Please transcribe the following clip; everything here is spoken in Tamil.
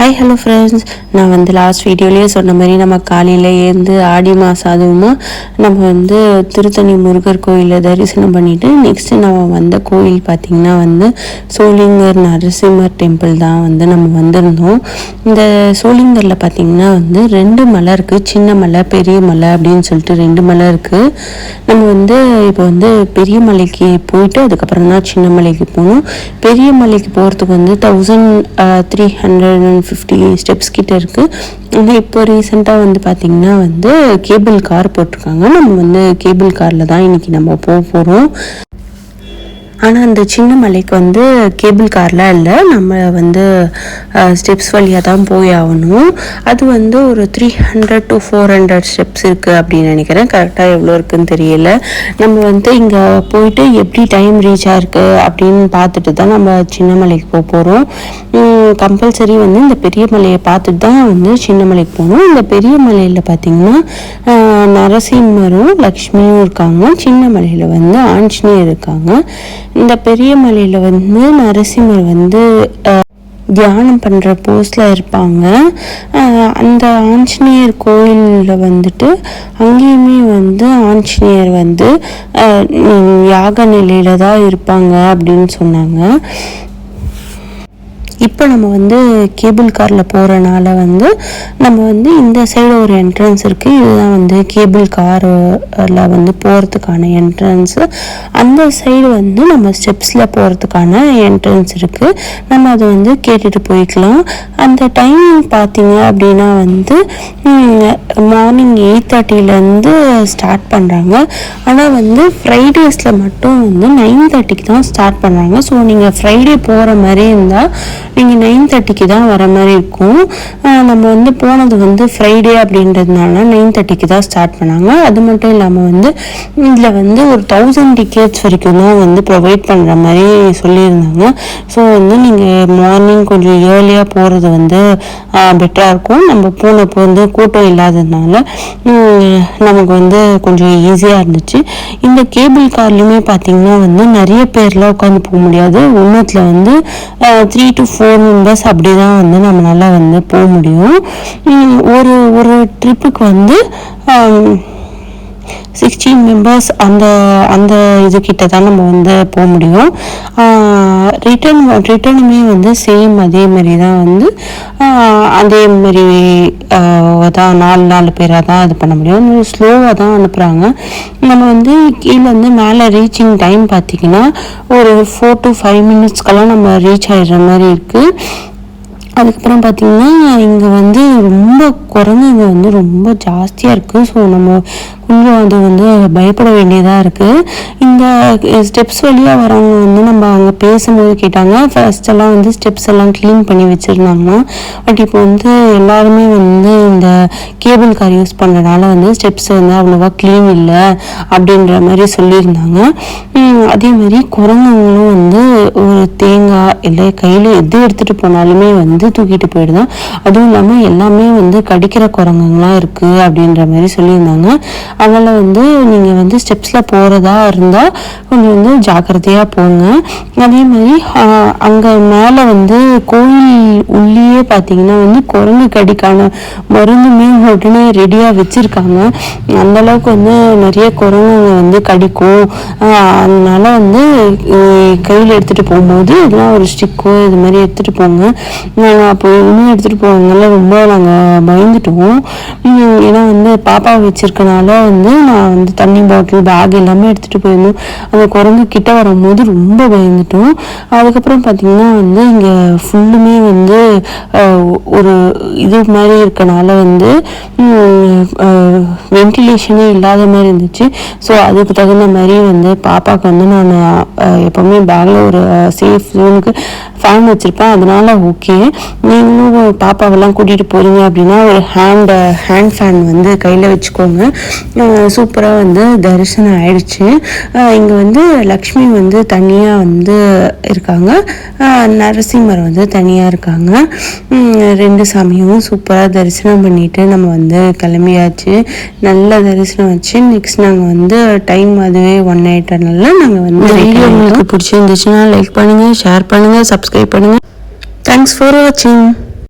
ஹாய் ஹலோ ஃப்ரெண்ட்ஸ் நான் வந்து லாஸ்ட் வீடியோலேயே சொன்ன மாதிரி நம்ம காலையில் ஏந்து ஆடி மாதம் அதுவுமா நம்ம வந்து திருத்தணி முருகர் கோயிலில் தரிசனம் பண்ணிவிட்டு நெக்ஸ்ட்டு நம்ம வந்த கோயில் பார்த்திங்கன்னா வந்து சோளிங்கர் நரசிம்மர் டெம்பிள் தான் வந்து நம்ம வந்திருந்தோம். இந்த சோளிங்கரில் பார்த்திங்கன்னா வந்து ரெண்டு மலை இருக்குது சின்ன மலை பெரிய மலை அப்படின்னு சொல்லிட்டு ரெண்டு மலை இருக்குது நம்ம வந்து இப்போ வந்து பெரிய மலைக்கு போயிட்டு அதுக்கப்புறம் தான் சின்ன மலைக்கு போகணும். பெரிய மலைக்கு போகிறதுக்கு வந்து thousand three hundred and fifty steps கிட்ட இருக்குது ஆனால் இப்போ ரீசெண்டாக வந்து பார்த்திங்கன்னா வந்து கேபிள் கார் போட்டிருக்காங்க. நம்ம வந்து கேபிள் காரில் தான் இன்றைக்கி நம்ம போக போகிறோம் ஆனால் அந்த சின்ன மலைக்கு வந்து கேபிள் கார்லாம் இல்லை. நம்ம வந்து ஸ்டெப்ஸ் வழியாக தான் போய் ஆகணும். அது வந்து ஒரு three hundred to four hundred steps இருக்குது அப்படின்னு நினைக்கிறேன். கரெக்டாக எவ்வளோ இருக்குன்னு தெரியல. நம்ம வந்து இங்கே போயிட்டு எப்படி டைம் ரீச் ஆயிருக்கு அப்படின்னு பார்த்துட்டு தான் நம்ம சின்ன மலைக்கு போக போகிறோம் கம்பல்சரி வந்து இந்த பெரிய மலையை பார்த்துட்டு தான் வந்து சின்ன மலைக்கு போகணும். இந்த பெரிய மலையில் பார்த்திங்கன்னா நரசிம்மரும் லக்ஷ்மியும் இருக்காங்க. சின்ன மலையில் வந்து ஆஞ்சநேயர் இருக்காங்க. இந்த பெரிய மலையில் வந்து நரசிம்மர் வந்து தியானம் பண்ணுற போஸ்டில் இருப்பாங்க. அந்த ஆஞ்சநேயர் கோயிலில் வந்துட்டு அங்கேயுமே வந்து ஆஞ்சநேயர் வந்து யாக நிலையில் தான் இருப்பாங்க அப்படின்னு சொன்னாங்க. இப்போ நம்ம வந்து கேபிள் காரில் போகிறனால வந்து நம்ம வந்து இந்த சைடு ஒரு என்ட்ரன்ஸ் இருக்குது இதுதான் வந்து கேபிள் காரில் வந்து போகிறதுக்கான என்ட்ரன்ஸு அந்த சைடு வந்து நம்ம ஸ்டெப்ஸில் போகிறதுக்கான என்ட்ரன்ஸ் இருக்குது நம்ம அதை வந்து கேட்டுட்டு போய்க்கலாம். அந்த டைமிங் பார்த்தீங்க அப்படின்னா வந்து மார்னிங் எயிட் தேர்ட்டிலேருந்து ஸ்டார்ட் பண்ணுறாங்க ஆனால் வந்து ஃப்ரைடேஸில் மட்டும் வந்து நைன் தேர்ட்டிக்கு தான் ஸ்டார்ட் பண்ணுறாங்க ஸோ நீங்கள் ஃப்ரைடே போகிற மாதிரி இருந்தால் நீங்கள் நைன் தேர்ட்டிக்கு தான் வர மாதிரி இருக்கும். நம்ம வந்து போனது வந்து ஃப்ரைடே அப்படின்றதுனால நைன் தேர்ட்டிக்கு தான் ஸ்டார்ட் பண்ணாங்க. அது மட்டும் இல்லாமல் வந்து இதில் வந்து ஒரு தௌசண்ட் டிக்கெட்ஸ் வரைக்கும் தான் வந்து ப்ரொவைட் பண்ணுற மாதிரி சொல்லியிருந்தாங்க. ஸோ வந்து நீங்கள் மார்னிங் கொஞ்சம் ஏர்லியாக போகிறது வந்து பெட்டராக இருக்கும். நம்ம போனப்போ வந்து கூட்டம் இல்லாததுனால நமக்கு வந்து கொஞ்சம் ஈஸியாக இருந்துச்சு. இந்த கேபிள் கார்லையுமே பார்த்தீங்கன்னா வந்து நிறைய பேர்லாம் உட்காந்து போக முடியாது. ஒன்றுத்தில் வந்து த்ரீ டு ஃபோர் மெம்பர்ஸ் அப்படி தான் வந்து நம்மளால் வந்து போக முடியும். ஒரு ஒரு ட்ரிப்புக்கு வந்து சிக்ஸ்டீன் மெம்பர்ஸ் அந்த அந்த இதுக்கிட்ட தான் நம்ம வந்து போக முடியும். ரிட்டர்ன் ரிட்டனுமே வந்து சேம் அதே மாதிரி தான் வந்து அதே மாதிரி தான் நாலு நாலு பேராக தான் இது பண்ண முடியும். ஸ்லோவாக தான் அனுப்புகிறாங்க நம்ம வந்து கீழே வந்து மேலே ரீச்சிங் டைம் பார்த்திங்கன்னா ஒரு ஃபோர் டு ஃபைவ் மினிட்ஸ்க்கெல்லாம் நம்ம ரீச் ஆகிடுற மாதிரி இருக்குது அதுக்கப்புறம் பார்த்திங்கன்னா இங்கே வந்து ரொம்ப குரங்குங்க வந்து ரொம்ப ஜாஸ்தியாக இருக்குது ஸோ நம்ம கொஞ்சம் அது வந்து பயப்பட வேண்டியதாக இருக்குது இந்த ஸ்டெப்ஸ் வழியாக வரவங்க வந்து நம்ம அங்கே பேசும்போது கேட்டாங்க. ஃபர்ஸ்டெல்லாம் வந்து ஸ்டெப்ஸ் எல்லாம் க்ளீன் பண்ணி வச்சுருந்தாங்கன்னா பட் இப்போ வந்து எல்லாருமே வந்து கேபிள் கார் யூஸ் பண்ணுறதுனால வந்து ஸ்டெப்ஸ் வந்து அவ்வளோவா க்ளீன் இல்லை அப்படின்ற மாதிரி சொல்லியிருந்தாங்க. அதே மாதிரி குரங்குங்களும் வந்து ஒரு தேங்காய் இல்லை கையில் எது எடுத்துகிட்டு போனாலுமே வந்து தூக்கிட்டு போயிடுதான். அதுவும் இல்லாமல் எல்லாமே வந்து கடிக்கிற குரங்குங்களாம் இருக்குது அப்படின்ற மாதிரி சொல்லியிருந்தாங்க. அதனால் வந்து நீங்கள் வந்து ஸ்டெப்ஸில் போகிறதா இருந்தால் கொஞ்சம் வந்து ஜாக்கிரதையாக போங்க. அதே மாதிரி அங்கே மேலே வந்து கோயில் உள்ளேயே பார்த்தீங்கன்னா வந்து குரங்கு கடிக்கான மருந்துமே உடனே ரெடியாக வச்சுருக்காங்க. அந்தளவுக்கு வந்து நிறைய குரங்குங்க வந்து கடிக்கும். அதனால வந்து கையில் எடுத்துகிட்டு போகும்போது இதெல்லாம் ஒரு ஸ்டிக்கோ இது மாதிரி எடுத்துகிட்டு போங்க. நாங்கள் அப்போ இன்னும் எடுத்துகிட்டு போவாங்கல்ல ரொம்ப நாங்கள் பயந்துட்டோம். ஏன்னா வந்து பாப்பா வச்சிருக்கனால வந்து நான் வந்து தண்ணி பாட்டில் பேக் எல்லாமே எடுத்துகிட்டு போயிருந்தோம். அந்த குரங்கு கிட்ட வரும்போது ரொம்ப பயந்துட்டோம். அதுக்கப்புறம் பார்த்திங்கன்னா வந்து இங்கே ஃபுல்லுமே வந்து ஒரு இது மாதிரி இருக்கனால வந்து வென்டிலேஷனே இல்லாத மாதிரி இருந்துச்சு. ஸோ அதுக்கு தகுந்த மாதிரி வந்து பாப்பாவுக்கு வந்து நான் எப்போவுமே பேக்கில் ஒரு சேஃப் ஜோனுக்கு ஃபேன் வச்சுருப்பேன். அதனால ஓகே நீங்களும் பாப்பாவெல்லாம் கூட்டிகிட்டு போகிறீங்க அப்படின்னா ஒரு ஹேண்ட் ஹேண்ட் ஃபேன் வந்து கையில் வச்சுக்கோங்க. சூப்பராக வந்து தரிசனம் ஆயிடுச்சு. இங்கே வந்து லக்ஷ்மி வந்து தனியாக வந்து இருக்காங்க. நரசிம்மர் வந்து தனியாக இருக்காங்க. ரெண்டு சாமியும் சூப்பராக தரிசனம் பண்ணிட்டு நம்ம வந்து கிளம்பியாச்சு. நல்ல தரிசனம் வச்சு நெக்ஸ்ட் நாங்கள் வந்து டைம் அதுவே ஒன் ஆயிட்டனால நாங்கள் வந்து வீடியோ உங்களுக்கு பிடிச்சிருந்துச்சுன்னா லைக் பண்ணுங்கள் ஷேர் பண்ணுங்கள் சப்ஸ்கிரைப் பண்ணுங்கள் தேங்க்ஸ் ஃபார் வாட்சிங்